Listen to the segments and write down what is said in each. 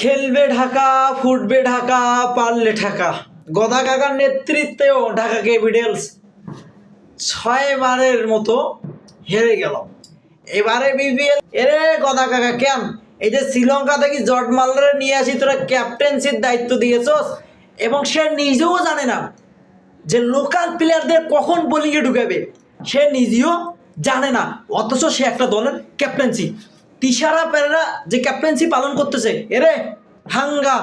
খেলবে ঢাকা, ফুটবে ঢাকা, পারলে ঢাকা। গদা কাকার নেতৃত্বেও ঢাকা ক্যাপিটালস ছয়বারের মতো হেরে গেল। এবারে বিপিএল এরে গদা কাকা, কেন? এই যে শ্রীলঙ্কা থেকে জর্জ মাল্লারে নিয়ে আসি, তোরা ক্যাপ্টেন্সির দায়িত্ব দিয়েছস, এবং সে নিজেও জানে না যে লোকাল প্লেয়ারদের কখন বোলিংয়ে ঢুকাবে। সে নিজেও জানে না, অথচ সে একটা দলের ক্যাপ্টেন্সি তিশারা পেরেরা যে ক্যাপ্টেন্সি পালন করতেছে, এরে হাঙ্গা।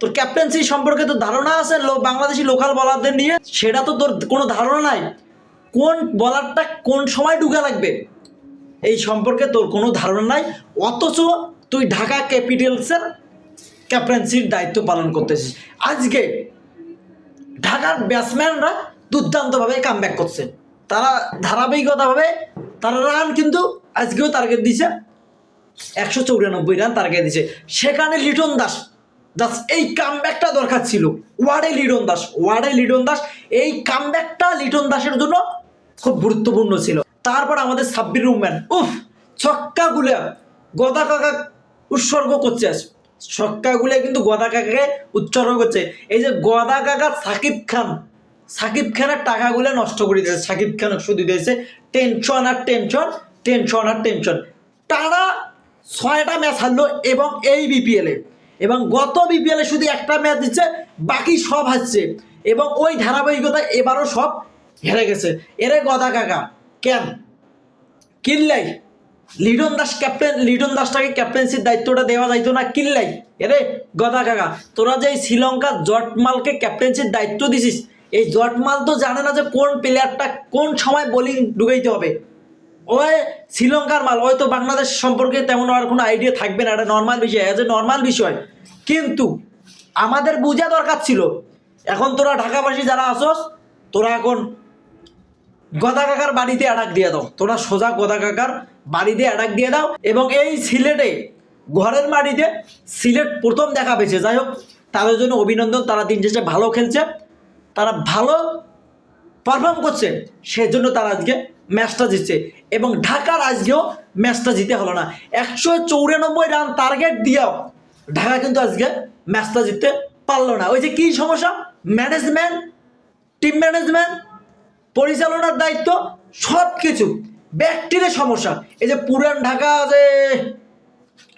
তোর ক্যাপ্টেন্সি সম্পর্কে তো ধারণা আছে বাংলাদেশি লোকাল বলারদের নিয়ে? সেটা তো তোর কোনো ধারণা নাই। কোন বলারটা কোন সময় ঢুকা লাগবে? এই সম্পর্কে তোর কোনো ধারণা নাই। অথচ তুই ঢাকা ক্যাপিটালসের ক্যাপ্টেন্সির দায়িত্ব পালন করতেছিস। আজকে ঢাকার ব্যাটসম্যানরা দুর্দান্তভাবে কাম ব্যাক করছে। তারা ধারাবাহিকতাভাবে তারা রান কিন্তু আজকেও টার্গেট দিছে। একশো চৌরানব্বই রান টার্গেট দিছে সেখানে লিটন দাস দাস এই কামব্যাকটা দরকার ছিল। ওয়ার্ডে লিটন দাস, ওয়ার্ডে লিটন দাস, এই কামব্যাকটা লিটন দাসের জন্য খুব গুরুত্বপূর্ণ ছিল। তারপর আমাদের সাব্বির রুম্যান উফ, ছক্কা ছক্কাগুলো গদা কাকা উৎসর্গ করছে। ছক্কাগুলো কিন্তু গদা কাকাকে উৎসর্গ করছে। এই যে গদা কাকা সাকিব খান, সাকিব খানের টাকাগুলো নষ্ট করে দিয়েছে। সাকিব খান শুধু দিয়েছে। টেনশন আর টেনশন টেনশন আর টেনশন টানা ছয়টা ম্যাচ হারলো এবং এই বিপিএলে এবং গত বিপিএলে শুধু একটা ম্যাচ দিচ্ছে, বাকি সব হারছে। এবং ওই ধারাবাহিকতা এবারও সব হেরে গেছে। এরে গদা কাকা, কেন? কিল্লাই। লিডন দাস ক্যাপ্টেন লিডন দাসটাকে ক্যাপ্টেন্সির দায়িত্বটা দেওয়া যাইতো না কিল্লাই। এরে গদা কাকা, তোরা যে এই শ্রীলঙ্কার জটমালকে ক্যাপ্টেন্সির দায়িত্ব দিছিস, এই জটমাল তো জানে না যে কোন প্লেয়ারটা কোন সময় বোলিং ঢুকাইতে হবে। ওই শ্রীলঙ্কার মাল হয়তো বাংলাদেশ সম্পর্কে তেমন আর কোনো আইডিয়া থাকবে না, এটা নর্মাল বিষয় অ্যাজ এ নর্মাল বিষয়। কিন্তু আমাদের বোঝা দরকার ছিল, এখন তোরা ঢাকাবাসী যারা আসোস তোরা এখন গদা কাকার বাড়িতে অ্যাটাক দিয়ে দাও, তোরা সোজা গদা কাকার বাড়িতে অ্যাটাক দিয়ে দাও এবং এই সিলেটে, ঘরের মাটিতে সিলেট প্রথম দেখা পেয়েছে। যাই হোক, তাদের জন্য অভিনন্দন, তারা দিন শেষে ভালো খেলছে, তারা ভালো পারফর্ম করছে, সেজন্য তারা আজকে ম্যাচটা জিতছে। এবং ঢাকার আজকেও ম্যাচটা জিতে হলো না। একশো চৌরানব্বই রান টার্গেট দিয়েও ঢাকা কিন্তু আজকে ম্যাচটা জিততে পারল না। ওই যে কী সমস্যা? ম্যানেজমেন্ট টিম ম্যানেজমেন্ট পরিচালনার দায়িত্ব সব কিছু ব্যক্তির সমস্যা। এই যে পুরান ঢাকা যে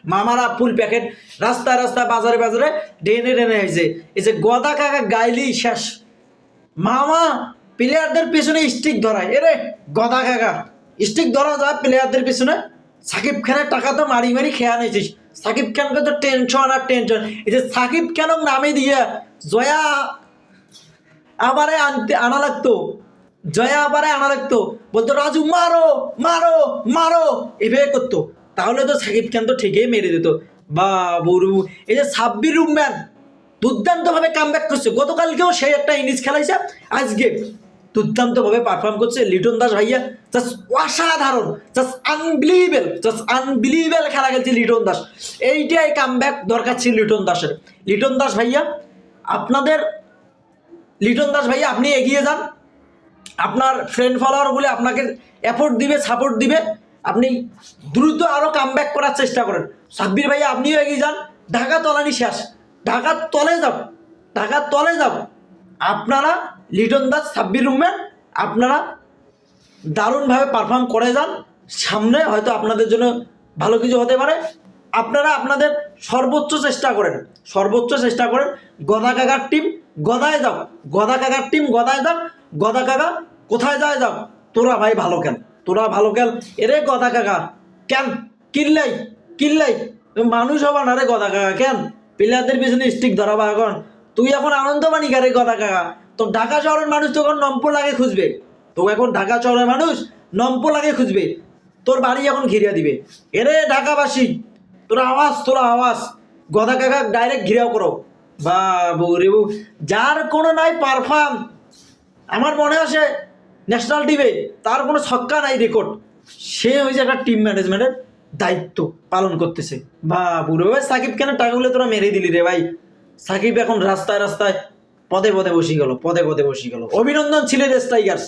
মামারা ফুল প্যাকেট রাস্তায় রাস্তায়, বাজারে বাজারে ডেনে ডেনে হয়েছে এই যে গদা কাকা গাইলি শেষ। মামা প্লেয়ারদের পিছনে স্টিক ধরায়। এরে, গদা কাকা স্টিক ধরা যায় প্লেয়ারদের পিছনে। সাকিব খানের টাকা তো মারি মারি খেয়া নিয়েছিস। সাকিব খানকে তো টেনশন আর টেনশন এই যে সাকিব খানক নামে দিয়ে জয়া আবারে আনতে আনা লাগতো। জয়া আবারে আনা লাগতো। বলতো, রাজু, মারো মারো মারো। এভাবে করতো। তাহলে তো সাকিব খান তো ঠিকই মেরে দিত। বা বরু এই যে সাব্বির রুম্যান দুর্দান্তভাবে কাম ব্যাক করছে। গতকালকেও সেই একটা ইনিংস খেলাইছে, আজকে দুর্দান্তভাবে পারফর্ম করছে লিটন দাস ভাইয়া। জাস্ট অসাধারণ জাস্ট আনবিলিভেবল জাস্ট আনবিলিভেবল খেলা খেলছে লিটন দাস। এইটাই কাম ব্যাক দরকার ছিল লিটন দাসের। লিটন দাস ভাইয়া, আপনাদের, লিটন দাস ভাইয়া, আপনি এগিয়ে যান। আপনার ফ্রেন্ড ফলোয়ার বলে আপনাকে অ্যাফোর্ট দিবে সাপোর্ট দিবে। আপনি দ্রুত আরও কাম করার চেষ্টা করেন। সাব্বির ভাইয়া, আপনিও এগিয়ে যান। ঢাকা তলানি শেষ। ঢাকার তলে যাও ঢাকার তলে যাব। আপনারা লিটন দাস সাব্বির রুমেন আপনারা দারুণভাবে পারফর্ম করে যান। সামনে হয়তো আপনাদের জন্য ভালো কিছু হতে পারে। আপনারা আপনাদের সর্বোচ্চ চেষ্টা করেন, সর্বোচ্চ চেষ্টা করেন গদা কাকার টিম গদায় যাও। গদা কাকার টিম গদায় যাও গদা কাকা কোথায় যায় যাও তোরা ভাই ভালো খেল, তোরা ভালো খেল। এরে গদা কাকা, কেন? কিল্লাই কিল্লাই, মানুষ হবা না রে গদা কাকা, কেন? প্লেয়ারদের পিছনে স্টিক ধরাবা এখন। তুই এখন আনন্দ মানি রে গদা কাকা। তো ঢাকা শহরের মানুষ তখন নম্প লাগে খুঁজবে। তো এখন ঢাকা শহরের মানুষ নম্প লাগে খুঁজবে। তোর বাড়ি এখন ঘিরিয়া দিবে। এরে ঢাকাবাসী, তোর আওয়াজ, তোরা আওয়াজ। গদা কাকা ডাইরেক্ট ঘিরাও করো। বাবু রে বাবু, যার কোনো নাই পারফর্ম আমার মনে আসে ন্যাশনাল টিমে তার কোনো ছক্কা নাই রেকর্ড সে হয়েছে একটা টিম ম্যানেজমেন্টের দায়িত্ব পালন করতেছে। বা বুড়ো ভাই সাকিব কেন টাকা টাকাগুলো তোরা মেরে দিলি রে ভাই? সাকিব এখন রাস্তায় রাস্তায় পদে পদে বসে গেল, পদে পদে বসে গেল। অভিনন্দন ছিলেন স্ট্রাইকার্স